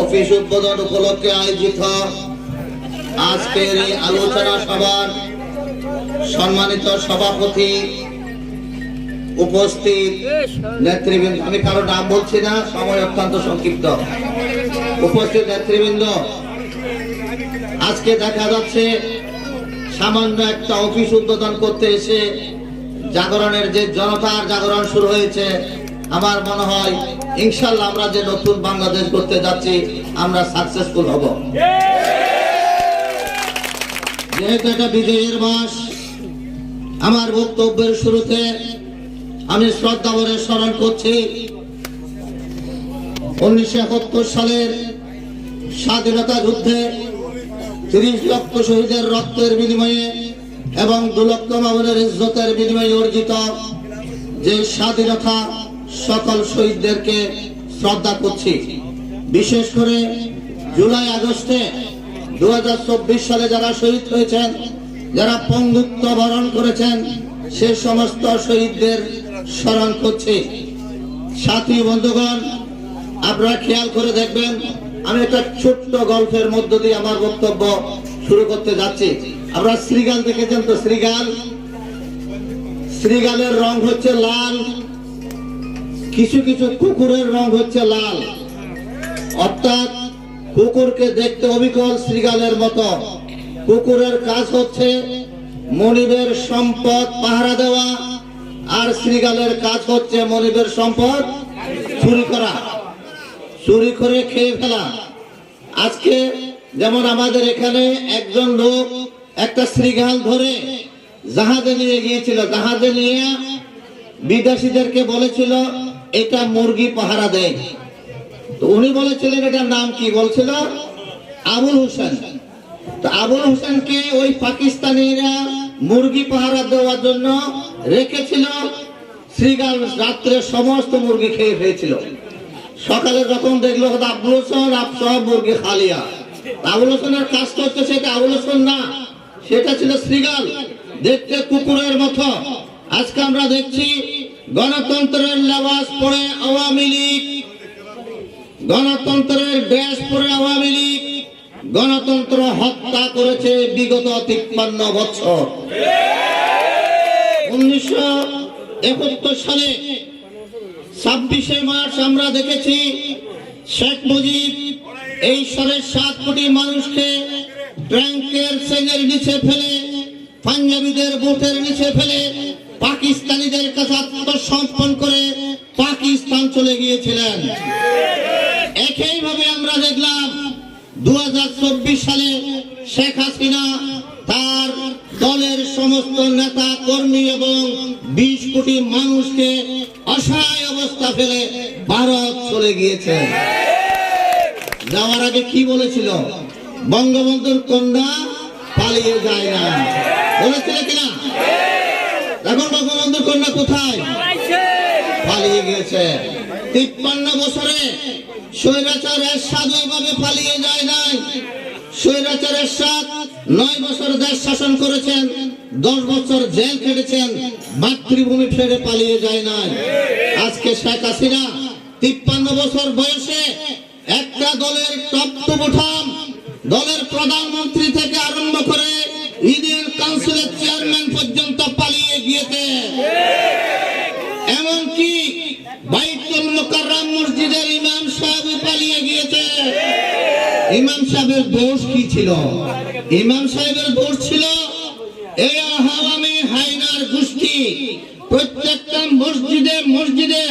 Office উদ্বোধন উপলক্ষে আয়োজিত আজকের এই আলোচনা সভার সম্মানিত সভাপতি উপস্থিত নেতৃবৃন্দ। আমি কারও নাম বলছি না, সময় অত্যন্ত সংক্ষিপ্ত। উপস্থিত নেতৃবৃন্দ, আজকে দেখা যাচ্ছে সামান্য একটা অফিস উদ্বোধন করতে এসে জাগরণের যে জনতার জাগরণ শুরু হয়েছে, আমার মনে হয় ইনশাল্লাহ আমরা যে নতুন বাংলাদেশ করতে যাচ্ছি, আমরা সাকসেসফুল হব। যেহেতু এটা বিজয়ের মাস, আমার বক্তব্যের শুরুতে আমি শ্রদ্ধা ভরে স্মরণ করছি উনিশশো একাত্তর সালের স্বাধীনতা যুদ্ধে তিরিশ লক্ষ শহীদের রক্তের বিনিময়ে এবং দু লক্ষ মামনের ইজ্জতের বিনিময়ে অর্জিত যে স্বাধীনতা সকল শহীদদেরকে শ্রদ্ধা করছি। বিশেষ করে জুলাই আগস্টে দু হাজার চব্বিশ সালে যারা শহীদ হয়েছেন, যারা পঙ্গুত্ব বরণ করেছেন, সে সমস্ত শহীদদের স্মরণ করছি। সাথী বন্ধুগণ, আপনারা খেয়াল করে দেখবেন, আমি একটা ছোট্ট গল্পের মধ্য দিয়ে আমার বক্তব্য শুরু করতে যাচ্ছি। আপনারা শ্রীগাল দেখেছেন তো? শ্রীগাল শ্রীগালের রং হচ্ছে লাল। কিছু কিছু কুকুরের রং হচ্ছে লাল। অর্থাৎ কুকুরকে দেখতে অবিকল শ্রীগালের মতো। কুকুরের কাজ হচ্ছে মনিবের সম্পদ পাহারা দেওয়া আর শ্রীগালের কাজ হচ্ছে মনিবের সম্পদ চুরি করা। চুরি করে খেয়ে ফেলা। আজকে যেমন আমাদের এখানে একজন লোক একটা শ্রীগাল ধরে জাহাজে নিয়ে গিয়েছিল। জাহাজে নিয়ে বিদেশিদেরকে বলেছিল, এটা মুরগি পাহারা দেয় তো উনি বলেছিলেন, এটার নাম কি? বলছিল, আবুল হোসেন। তো আবুল হোসেনকে ওই পাকিস্তানিরা মুরগি পাহারা দেওয়ার জন্য রেখেছিল। শ্রীগাল রাত্রে সমস্ত মুরগি খেয়ে ফেয়েছিল সকালে যখন দেখল আবুল হোসেন সব মুরগি খালিয়া আবুল হোসেনের কাজ করতে সেটা আবুল হোসেন না, সেটা ছিল শ্রীগাল দেখতে কুকুরের মতো। আজকে আমরা দেখছি গণতন্ত্রের লেবাস পরে আওয়ামী লীগ। গণতন্ত্রের ড্রেস পরে আওয়ামী লীগ। গণতন্ত্র হত্যা করেছে বিগত তিপ্পান্ন বছর। উনিশশো একাত্তর সালে ছাব্বিশে মার্চ আমরা দেখেছি শেখ মুজিব এই সাড়ে সাত কোটি মানুষকে ট্যাঙ্কের সেনের নিচে ফেলে, পাঞ্জাবিদের বুথের নিচে ফেলে, পাকিস্তানিদের কাছে আত্মসমর্পণ করে পাকিস্তান চলে গিয়েছিলেন। একইভাবে আমরা দেখলাম দু হাজার চব্বিশ সালে শেখ হাসিনা দলের সমস্ত নেতা, কর্মী এবং বিশ কোটি মানুষকে অসহায় অবস্থা ফেলে ভারত চলে গিয়েছে। যাওয়ার আগে কি বলেছিল? বঙ্গবন্ধুর কন্যা পালিয়ে যায় না। বলেছিল কিনা? এখন বঙ্গবন্ধুর কন্যা কোথায়? পালিয়ে গিয়েছে। তিপ্পান্ন বছরে স্বৈরাচার ওইভাবে পালিয়ে যায় নাই। স্বৈরাচার এরশাদ নয় বছর দেশ শাসন করেছেন, দশ বছর জেল কেটেছেন মাতৃভূমি ছেড়ে পালিয়ে যায় নাই। আজকে শেখ হাসিনা তিপ্পান্ন বছর বয়সে একটা দলের টপ টু বঠাম দলের প্রধানমন্ত্রী থেকে আরম্ভ করে ইউনিয়ন কাউন্সিলের চেয়ারম্যান পর্যন্ত পালিয়ে গিয়েছে। এমনকি বাইতুল মুকাররম মসজিদের ইমাম সাহেব ইমাম সাহেবের দোষ কি ছিল? ইমাম সাহেবের দোষ ছিল এই আহামি হাইনার গোষ্ঠী প্রত্যেকটা মসজিদে মসজিদে